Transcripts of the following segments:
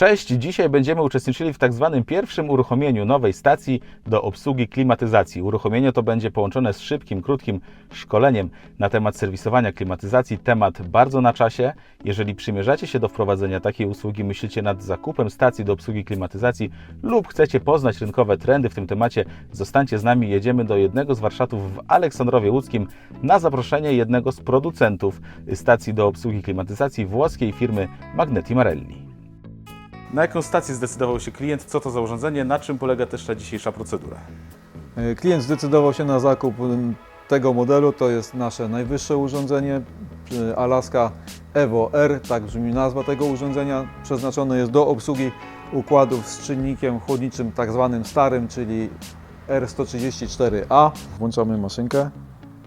Cześć, dzisiaj będziemy uczestniczyli w tak zwanym pierwszym uruchomieniu nowej stacji do obsługi klimatyzacji. Uruchomienie to będzie połączone z szybkim, krótkim szkoleniem na temat serwisowania klimatyzacji. Temat bardzo na czasie. Jeżeli przymierzacie się do wprowadzenia takiej usługi, myślicie nad zakupem stacji do obsługi klimatyzacji lub chcecie poznać rynkowe trendy w tym temacie, zostańcie z nami. Jedziemy do jednego z warsztatów w Aleksandrowie Łódzkim na zaproszenie jednego z producentów stacji do obsługi klimatyzacji włoskiej firmy Magneti Marelli. Na jaką stację zdecydował się klient? Co to za urządzenie? Na czym polega też ta dzisiejsza procedura? E, Klient zdecydował się na zakup tego modelu. To jest nasze najwyższe urządzenie e, Alaska Evo R, tak brzmi nazwa tego urządzenia. Przeznaczone jest do obsługi układów z czynnikiem chłodniczym tak zwanym starym, czyli R134A. Włączamy maszynkę,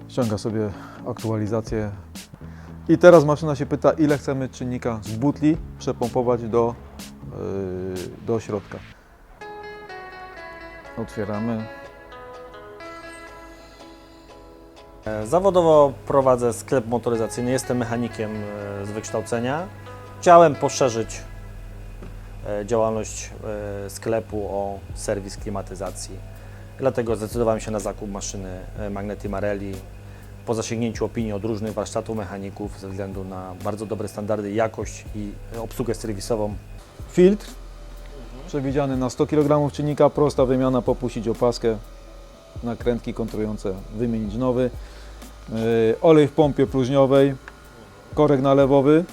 ściąga sobie aktualizację i teraz maszyna się pyta, ile chcemy czynnika z butli przepompować do, yy, do środka. Otwieramy. Zawodowo prowadzę sklep motoryzacyjny, jestem mechanikiem e, z wykształcenia. Chciałem poszerzyć e, działalność sklepu o serwis klimatyzacji. Dlatego zdecydowałem się na zakup maszyny Magneti Marelli po zasięgnięciu opinii od różnych warsztatów mechaników ze względu na bardzo dobre standardy, jakość i e, obsługę serwisową. Filtr przewidziany na 100 kg czynnika, prosta wymiana, popuścić opaskę, nakrętki kontrujące, wymienić nowy. Yy, olej w pompie próżniowej, korek nalewowy,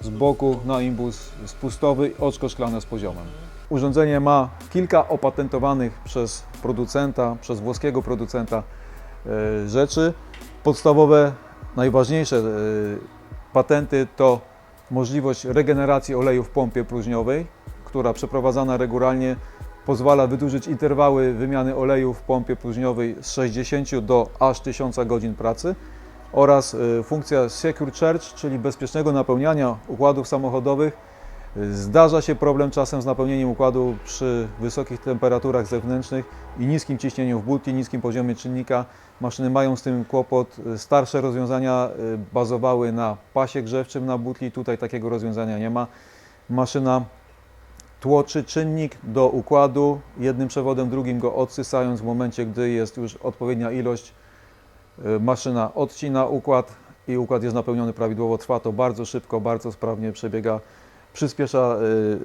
z boku na imbus spustowy, oczko szklane z poziomem. Urządzenie ma kilka opatentowanych przez producenta, przez włoskiego producenta rzeczy. Podstawowe, najważniejsze yy, patenty to możliwość regeneracji oleju w pompie próżniowej, która przeprowadzana regularnie pozwala wydłużyć interwały wymiany oleju w pompie próżniowej z 60 do aż 1000 godzin pracy oraz y, funkcja Secure Charge, czyli bezpiecznego napełniania układów samochodowych. Zdarza się problem czasem z napełnieniem układu przy wysokich temperaturach zewnętrznych i niskim ciśnieniu w butli, niskim poziomie czynnika. Maszyny mają z tym kłopot. Starsze rozwiązania y, bazowały na pasie grzewczym na butli, tutaj takiego rozwiązania nie ma. Maszyna tłoczy czynnik do układu jednym przewodem, drugim go odsysając w momencie, gdy jest już odpowiednia ilość. y, Maszyna odcina układ i układ jest napełniony prawidłowo. Trwa to bardzo szybko, bardzo sprawnie przebiega, przyspiesza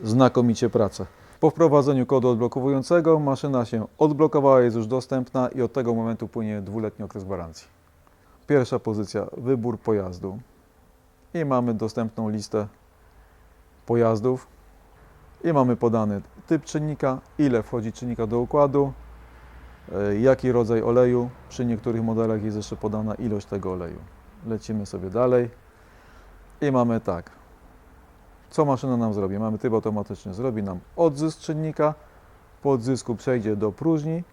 y, znakomicie pracę. Po wprowadzeniu kodu odblokowującego maszyna się odblokowała, jest już dostępna i od tego momentu płynie dwuletni okres gwarancji. Pierwsza pozycja, wybór pojazdu. I mamy dostępną listę pojazdów. I mamy podany typ czynnika, ile wchodzi czynnika do układu, e, jaki rodzaj oleju. Przy niektórych modelach jest jeszcze podana ilość tego oleju. Lecimy sobie dalej i mamy tak. Co maszyna nam zrobi? Mamy tryb automatyczny. Zrobi nam odzysk czynnika, po odzysku przejdzie do próżni,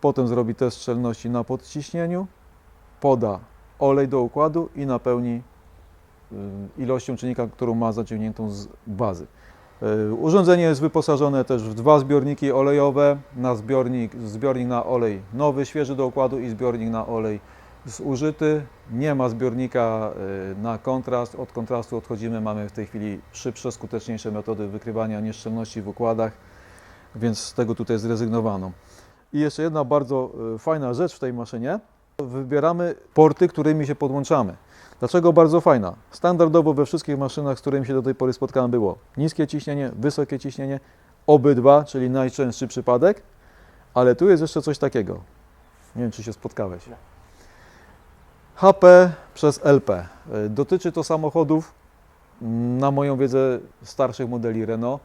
potem zrobi test szczelności na podciśnieniu, poda olej do układu i napełni y, ilością czynnika, którą ma zaciągniętą z bazy. Y, Urządzenie jest wyposażone też w dwa zbiorniki olejowe, na zbiornik, zbiornik na olej nowy, świeży do układu i zbiornik na olej zużyty. Nie ma zbiornika y, na kontrast. Od kontrastu odchodzimy. Mamy w tej chwili szybsze, skuteczniejsze metody wykrywania nieszczelności w układach, więc z tego tutaj zrezygnowano. I jeszcze jedna bardzo y, fajna rzecz w tej maszynie. Wybieramy porty, którymi się podłączamy. Dlaczego bardzo fajna? Standardowo we wszystkich maszynach, z którymi się do tej pory spotkałem, było niskie ciśnienie, wysokie ciśnienie, obydwa, czyli najczęstszy przypadek, ale tu jest jeszcze coś takiego. Nie wiem, czy się spotkałeś. HP przez LP. Y, Dotyczy to samochodów, mm, na moją wiedzę, starszych modeli Renault.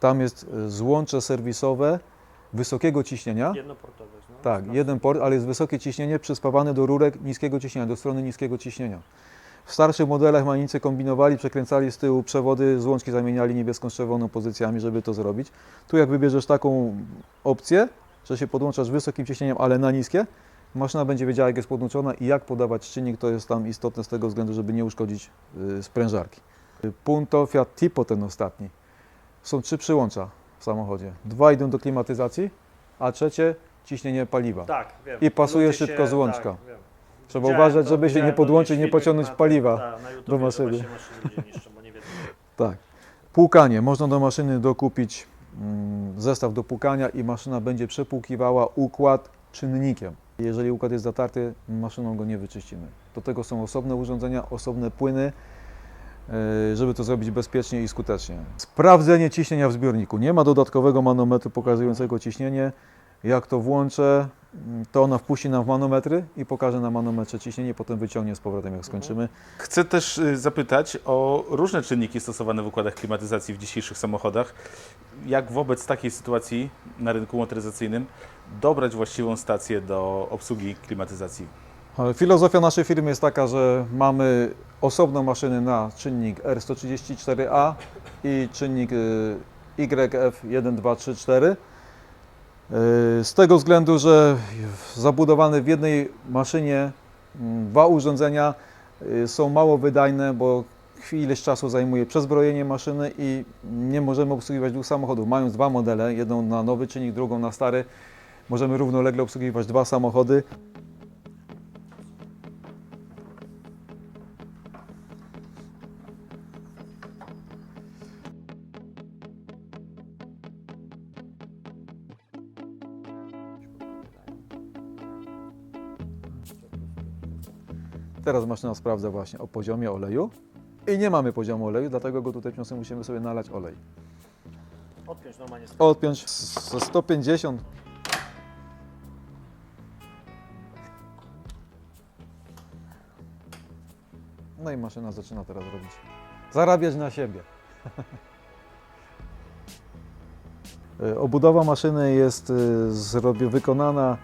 Tam jest y, złącze serwisowe wysokiego ciśnienia. Jednoportowe. No, Tak, jeden port, ale jest wysokie ciśnienie przyspawane do rurek niskiego ciśnienia, do strony niskiego ciśnienia. W starszych modelach mechanicy kombinowali, przekręcali z tyłu przewody, złączki zamieniali niebieską z czerwoną pozycjami, żeby to zrobić. Tu jak wybierzesz taką opcję, że się podłączasz wysokim ciśnieniem, ale na niskie, maszyna będzie wiedziała jak jest podłączona i jak podawać czynnik, to jest tam istotne z tego względu, żeby nie uszkodzić y, sprężarki. Y, Punto Fiat Tipo ten ostatni. Są trzy przyłącza w samochodzie. Dwa idą do klimatyzacji, a trzecie ciśnienie paliwa. Tak, wiem. I pasuje Ludzie szybko z łączka. Tak, wiem. Trzeba Widziałem uważać, to, żeby się nie podłączyć, nie pociągnąć na paliwa na YouTubie, do maszyny. niszczą, bo nie wiedzą. Tak. Płukanie. Można do maszyny dokupić mm, zestaw do płukania i maszyna będzie przepłukiwała układ czynnikiem. Jeżeli układ jest zatarty, maszyną go nie wyczyścimy. Do tego są osobne urządzenia, osobne płyny, e, żeby to zrobić bezpiecznie i skutecznie. Sprawdzenie ciśnienia w zbiorniku. Nie ma dodatkowego manometru pokazującego ciśnienie. Jak to włączę, mm, to ona wpuści nam w manometry i pokaże na manometrze ciśnienie, potem wyciągnie z powrotem jak skończymy. Chcę też y, zapytać o różne czynniki stosowane w układach klimatyzacji w dzisiejszych samochodach. Jak wobec takiej sytuacji na rynku motoryzacyjnym dobrać właściwą stację do obsługi klimatyzacji? Filozofia naszej firmy jest taka, że mamy osobną maszynę na czynnik R134A i czynnik y, YF1234. Y, Z tego względu, że zabudowane w jednej maszynie mm, dwa urządzenia y, są mało wydajne, bo ileś czasu zajmuje przezbrojenie maszyny i nie możemy obsługiwać dwóch samochodów. Mając dwa modele, jedną na nowy czynnik, drugą na stary, możemy równolegle obsługiwać dwa samochody. Teraz maszyna sprawdza właśnie o poziomie oleju i nie mamy poziomu oleju, dlatego go tutaj musimy sobie nalać olej. Odpiąć normalnie. Odpiąć ze 150 No i maszyna zaczyna teraz robić. Zarabiać na siebie. E, Obudowa maszyny jest e, wykonana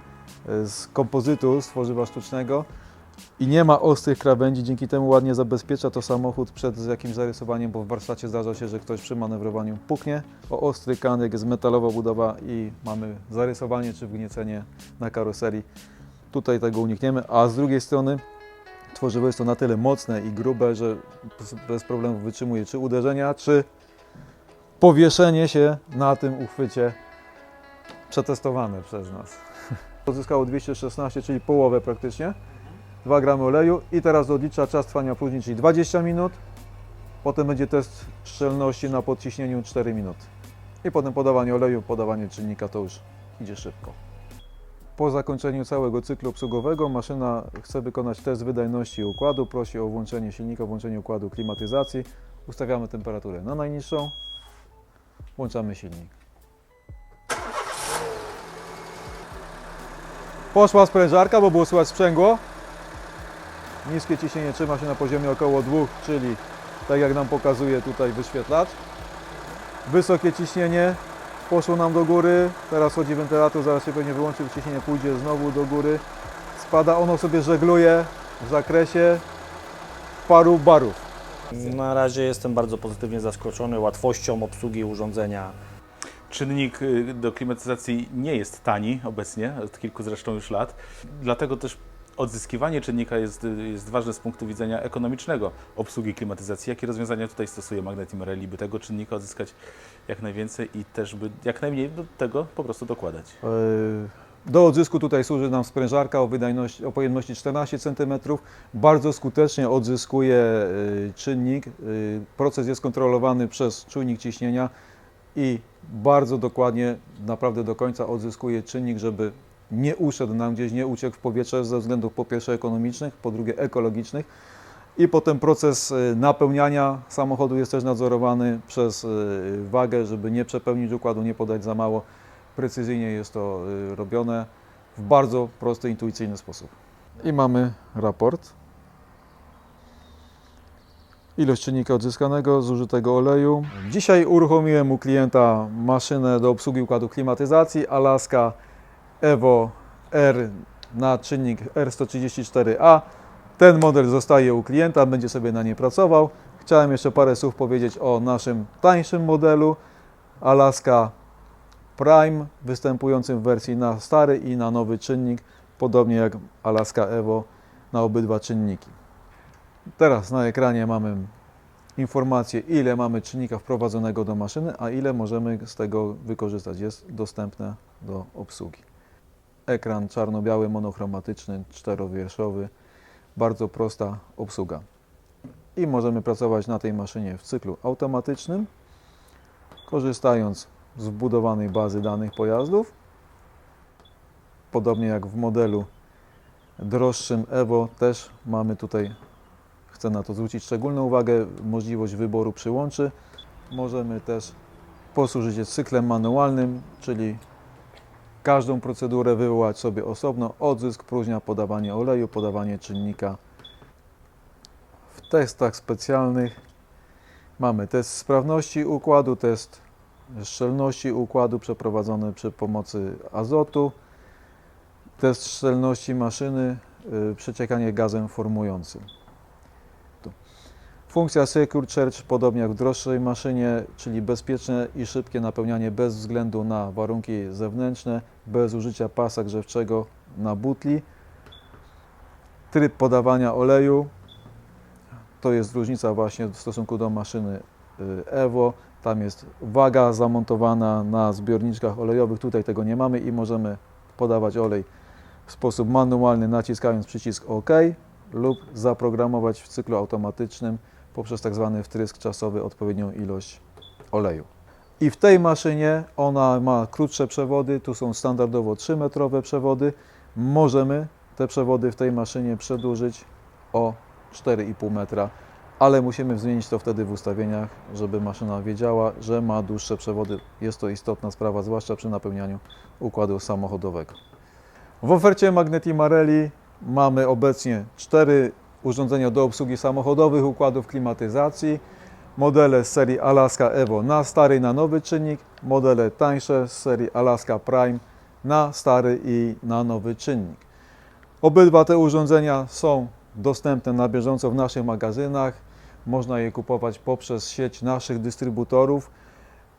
e, z kompozytu, z tworzywa sztucznego i nie ma ostrych krawędzi, dzięki temu ładnie zabezpiecza to samochód przed jakimś zarysowaniem, bo w warsztacie zdarza się, że ktoś przy manewrowaniu puknie o ostry kanek, jest metalowa budowa i mamy zarysowanie czy wgniecenie na karoserii. Tutaj tego unikniemy, a z drugiej strony tworzywo jest to na tyle mocne i grube, że bez- problemu wytrzymuje czy uderzenia, czy powieszenie się na tym uchwycie przetestowane przez nas. Pozyskało 216, czyli połowę praktycznie. 2 gramy oleju i teraz odlicza czas trwania próżni, czyli 20 minut. Potem będzie test szczelności na podciśnieniu 4 minuty. I potem podawanie oleju, podawanie czynnika to już idzie szybko. Po zakończeniu całego cyklu obsługowego maszyna chce wykonać test wydajności układu. Prosi o włączenie silnika, włączenie układu klimatyzacji. Ustawiamy temperaturę na najniższą. Włączamy silnik. Poszła sprężarka, bo było słychać sprzęgło. Niskie ciśnienie trzyma się na poziomie około 2, czyli tak jak nam pokazuje tutaj wyświetlacz. Wysokie ciśnienie poszło nam do góry, teraz chodzi wentylator, zaraz się pewnie wyłączy, ciśnienie pójdzie znowu do góry. Spada, ono sobie żegluje w zakresie paru barów. Na razie jestem bardzo pozytywnie zaskoczony łatwością obsługi urządzenia. Czynnik y, do klimatyzacji nie jest tani obecnie, od kilku zresztą już lat. Dlatego też odzyskiwanie czynnika jest, jest ważne z punktu widzenia ekonomicznego obsługi klimatyzacji. Jakie rozwiązania tutaj stosuje Magnetic Marelli, by tego czynnika odzyskać jak najwięcej i też by jak najmniej do tego po prostu dokładać? Yy, Do odzysku tutaj służy nam sprężarka o, wydajności, o pojemności 14 cm. Bardzo skutecznie odzyskuje yy, czynnik. Yy, Proces jest kontrolowany przez czujnik ciśnienia i bardzo dokładnie, naprawdę do końca odzyskuje czynnik, żeby nie uszedł nam gdzieś, nie uciekł w powietrze ze względów po pierwsze ekonomicznych, po drugie ekologicznych. I potem proces y, napełniania samochodu jest też nadzorowany przez y, wagę, żeby nie przepełnić układu, nie podać za mało. Precyzyjnie jest to y, robione w bardzo prosty, intuicyjny sposób. I mamy raport. Ilość czynnika odzyskanego, zużytego oleju. Dzisiaj uruchomiłem u klienta maszynę do obsługi układu klimatyzacji Alaska Evo R na czynnik R134A. Ten model zostaje u klienta, będzie sobie na niej pracował. Chciałem jeszcze parę słów powiedzieć o naszym tańszym modelu Alaska Prime, występującym w wersji na stary i na nowy czynnik, podobnie jak Alaska Evo na obydwa czynniki. Teraz na ekranie mamy informację, ile mamy czynnika wprowadzonego do maszyny, a ile możemy z tego wykorzystać. Jest dostępne do obsługi. Ekran czarno-biały, monochromatyczny, czterowierszowy, bardzo prosta obsługa. I możemy pracować na tej maszynie w cyklu automatycznym korzystając z wbudowanej bazy danych pojazdów. Podobnie jak w modelu droższym Evo też mamy tutaj, chcę na to zwrócić szczególną uwagę, możliwość wyboru przyłączy. Możemy też posłużyć się cyklem manualnym, czyli każdą procedurę wywołać sobie osobno, odzysk, próżnia, podawanie oleju, podawanie czynnika. W testach specjalnych mamy test sprawności układu, test szczelności układu przeprowadzony przy pomocy azotu, test szczelności maszyny, y, przeciekanie gazem formującym. Funkcja Secure Charge, podobnie jak w droższej maszynie, czyli bezpieczne i szybkie napełnianie bez względu na warunki zewnętrzne, bez użycia pasa grzewczego na butli. Tryb podawania oleju, to jest różnica właśnie w stosunku do maszyny y, Evo. Tam jest waga zamontowana na zbiorniczkach olejowych, tutaj tego nie mamy i możemy podawać olej w sposób manualny, naciskając przycisk OK lub zaprogramować w cyklu automatycznym poprzez tak zwany wtrysk czasowy odpowiednią ilość oleju. I w tej maszynie ona ma krótsze przewody, tu są standardowo 3-metrowe przewody. Możemy te przewody w tej maszynie przedłużyć o 4,5 metra, ale musimy zmienić to wtedy w ustawieniach, żeby maszyna wiedziała, że ma dłuższe przewody. Jest to istotna sprawa, zwłaszcza przy napełnianiu układu samochodowego. W ofercie Magneti Marelli mamy obecnie cztery urządzenia do obsługi samochodowych układów klimatyzacji, modele z serii Alaska Evo na stary i na nowy czynnik, modele tańsze z serii Alaska Prime na stary i na nowy czynnik. Obydwa te urządzenia są dostępne na bieżąco w naszych magazynach. Można je kupować poprzez sieć naszych dystrybutorów.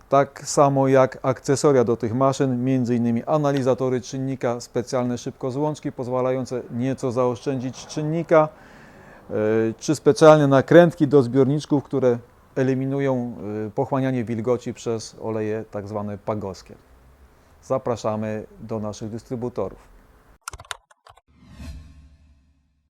Tak samo jak akcesoria do tych maszyn, m.in. analizatory czynnika, specjalne szybkozłączki pozwalające nieco zaoszczędzić czynnika, czy specjalne nakrętki do zbiorniczków, które eliminują e, pochłanianie wilgoci przez oleje tak zwane pagowskie. Zapraszamy do naszych dystrybutorów.